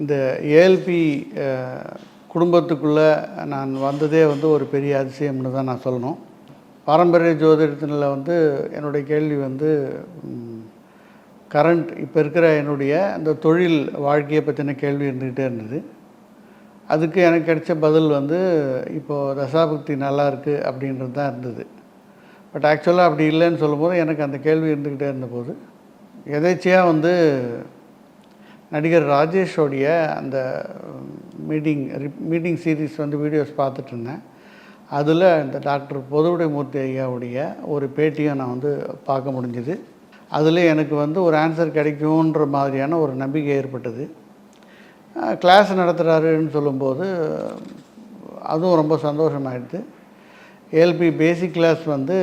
இந்த ஏஎல்பி குடும்பத்துக்குள்ளே நான் வந்ததே வந்து ஒரு பெரிய அதிசயம்னு தான் நான் சொல்லணும். பாரம்பரிய ஜோதிடத்தில் வந்து என்னுடைய கேள்வி வந்து கரண்ட் இப்போ இருக்கிற என்னுடைய அந்த தொழில் வாழ்க்கையை பற்றின கேள்வி இருந்துக்கிட்டே இருந்தது. அதுக்கு எனக்கு கிடைச்ச பதில் வந்து இப்போது தசாபக்தி நல்லா இருக்குது அப்படின்றது தான் இருந்தது. பட் ஆக்சுவலாக அப்படி இல்லைன்னு சொல்லும்போது எனக்கு அந்த கேள்வி இருந்துக்கிட்டே இருந்தபோது எதேச்சியாக வந்து நடிகர் ராஜேஷோடைய அந்த மீட்டிங் மீட்டிங் சீரீஸ் வந்து வீடியோஸ் பார்த்துட்டு இருந்தேன் அதில் இந்த டாக்டர் பொதுவுடைமூர்த்தி ஐயாவுடைய ஒரு பேட்டியை நான் வந்து பார்க்க முடிஞ்சுது. அதில் எனக்கு வந்து ஒரு ஆன்சர் கிடைக்கும்ன்ற மாதிரியான ஒரு நம்பிக்கை ஏற்பட்டது. கிளாஸ் நடத்துகிறாருன்னு சொல்லும்போது அதுவும் ரொம்ப சந்தோஷமாயிடுது. ஏல்பி பேசிக் கிளாஸ் வந்து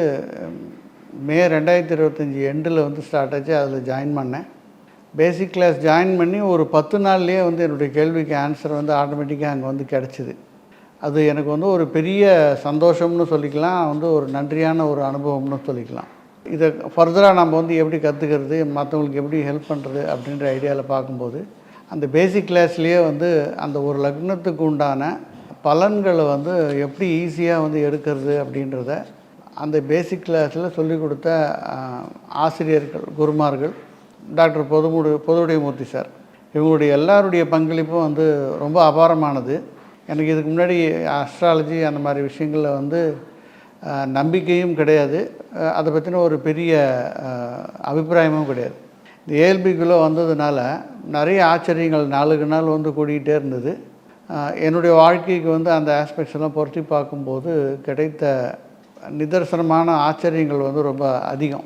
மே ரெண்டாயிரத்தி இருபத்தஞ்சி எண்டில் வந்து ஸ்டார்ட் ஆச்சு. அதில் ஜாயின் பண்ணேன். பேசிக் கிளாஸ் ஜாயின் பண்ணி ஒரு பத்து நாள்லேயே வந்து என்னுடைய கேள்விக்கு ஆன்சர் வந்து ஆட்டோமேட்டிக்காக அங்கே வந்து கிடச்சிது. அது எனக்கு வந்து ஒரு பெரிய சந்தோஷம்னு சொல்லிக்கலாம் வந்து ஒரு நன்றியான ஒரு அனுபவம்னு சொல்லிக்கலாம். இதை ஃபர்தராக நம்ம வந்து எப்படி கற்றுக்கிறது மற்றவங்களுக்கு எப்படி ஹெல்ப் பண்ணுறது அப்படின்ற ஐடியாவில் பார்க்கும்போது அந்த பேசிக் கிளாஸ்லேயே வந்து அந்த ஒரு லக்னத்துக்கு உண்டான பலன்களை வந்து எப்படி ஈஸியாக வந்து எடுக்கிறது அப்படின்றத அந்த பேசிக் கிளாஸில் சொல்லிக் கொடுத்த ஆசிரியர்கள் குருமார்கள் டாக்டர் பொதுமுடு பொதுவுடையமூர்த்தி சார். இவங்களுடைய எல்லாருடைய பங்களிப்பும் வந்து ரொம்ப அபாரமானது. எனக்கு இதுக்கு முன்னாடி அஸ்ட்ராலஜி அந்த மாதிரி விஷயங்களில் வந்து நம்பிக்கையும் கிடையாது. அதை பற்றின ஒரு பெரிய அபிப்பிராயமும் கிடையாது. இந்த ஏஎல்பிக்குள்ளே வந்ததுனால நிறைய ஆச்சரியங்கள் நாளுக்கு நாள் வந்து கூடிக்கிட்டே இருந்தது. என்னுடைய வாழ்க்கைக்கு வந்து அந்த ஆஸ்பெக்ட்ஸ் எல்லாம் பொருத்தி பார்க்கும்போது கிடைத்த நிதர்சனமான ஆச்சரியங்கள் வந்து ரொம்ப அதிகம்.